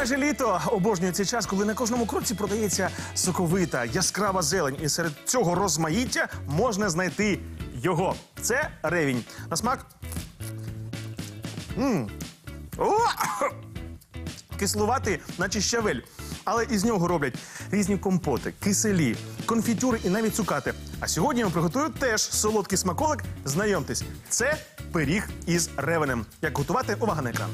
майже літо. Обожнюю цей час, коли на кожному кроці продається соковита, яскрава зелень. І серед цього розмаїття можна знайти його. Це ревінь. На смак. М. О! Кислуватий, наче щавель. Але із нього роблять різні компоти, киселі, конфітюри і навіть цукати. А сьогодні я приготую теж солодкий смаколик. Знайомтесь, це пиріг із ревенем. Як готувати? Увага на екран.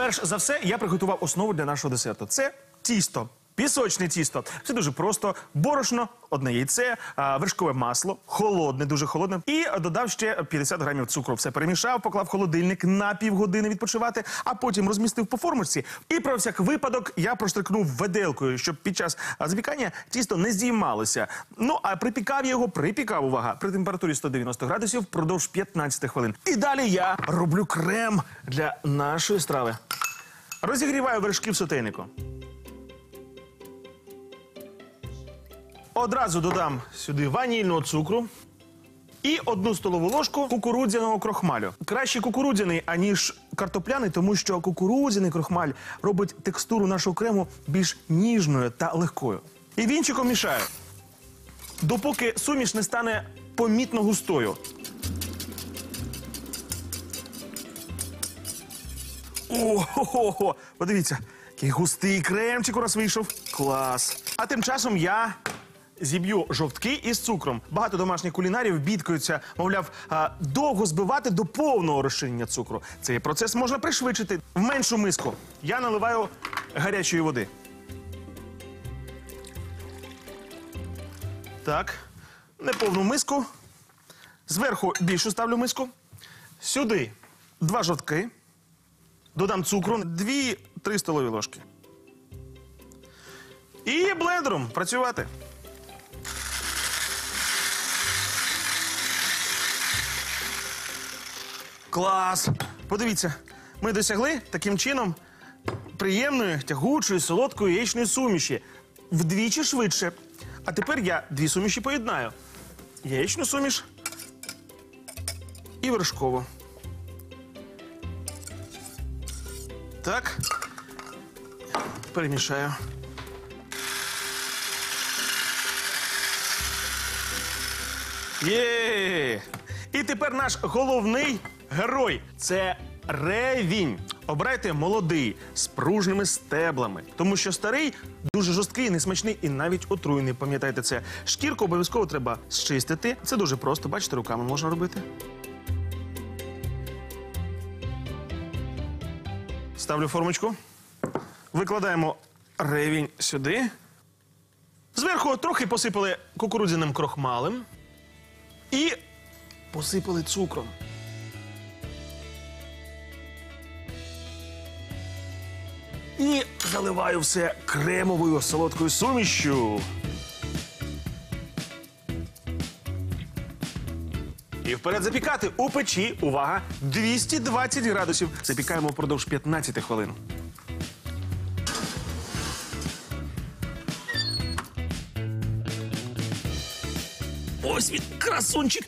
Перш за все, я приготував основу для нашого десерту. Це тісто. Пісочне тісто. Це дуже просто. Борошно, одне яйце, вершкове масло, холодне, дуже холодне. І додав ще 50 грамів цукру. Все перемішав, поклав в холодильник на півгодини відпочивати, а потім розмістив по формочці. І про всяк випадок я проштрикнув виделкою, щоб під час запікання тісто не здіймалося. Ну а припікав його, припікав увага при температурі 190 градусів впродовж 15 хвилин. І далі я роблю крем для нашої страви. Розігріваю вершки в сотейнику. Одразу додам сюди ванільного цукру і одну столову ложку кукурудзяного крохмалю. Краще кукурудзяний, аніж картопляний, тому що кукурудзяний крохмаль робить текстуру нашого крему більш ніжною та легкою. І вінчиком мішаю, допоки суміш не стане помітно густою. О-хо-хо! Подивіться, який густий кремчик у нас вийшов. Клас. А тим часом я зіб'ю жовтки із цукром. Багато домашніх кулінарів бідкаються, мовляв, довго збивати до повного розчинення цукру. Цей процес можна пришвидшити в меншу миску. Я наливаю гарячої води. Так, неповну миску. Зверху більшу ставлю миску. Сюди два жовтки. Додам цукру, 2-3 столові ложки. І блендером працювати. Клас! Подивіться, ми досягли таким чином приємної, тягучої, солодкої яєчної суміші. Вдвічі швидше. А тепер я дві суміші поєднаю: яєчну суміш і вершкову. Так. Перемішаю. Є! І тепер наш головний герой це ревінь. Обирайте молодий з пружними стеблами, тому що старий дуже жорсткий, несмачний і навіть отруйний. Пам'ятайте це. Шкірку обов'язково треба зчистити. Це дуже просто. Бачите, руками можна робити. Ставлю формочку. Викладаємо ревінь сюди. Зверху трохи посипали кукурудзяним крохмалем і посипали цукром. І заливаю все кремовою солодкою сумішю. І вперед запікати у печі. Увага! 220 градусів. Запікаємо впродовж 15 хвилин. Ось він, красунчик.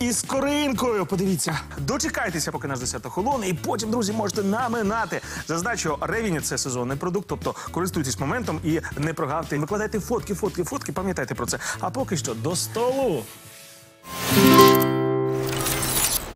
І з коринкою, подивіться, дочекайтеся, поки наш десерт охолоне, і потім, друзі, можете наминати. Зазначу, ревіні це сезонний продукт, тобто користуйтесь моментом і не прогавте. Викладайте фотки, фотки, фотки, пам'ятайте про це. А поки що до столу.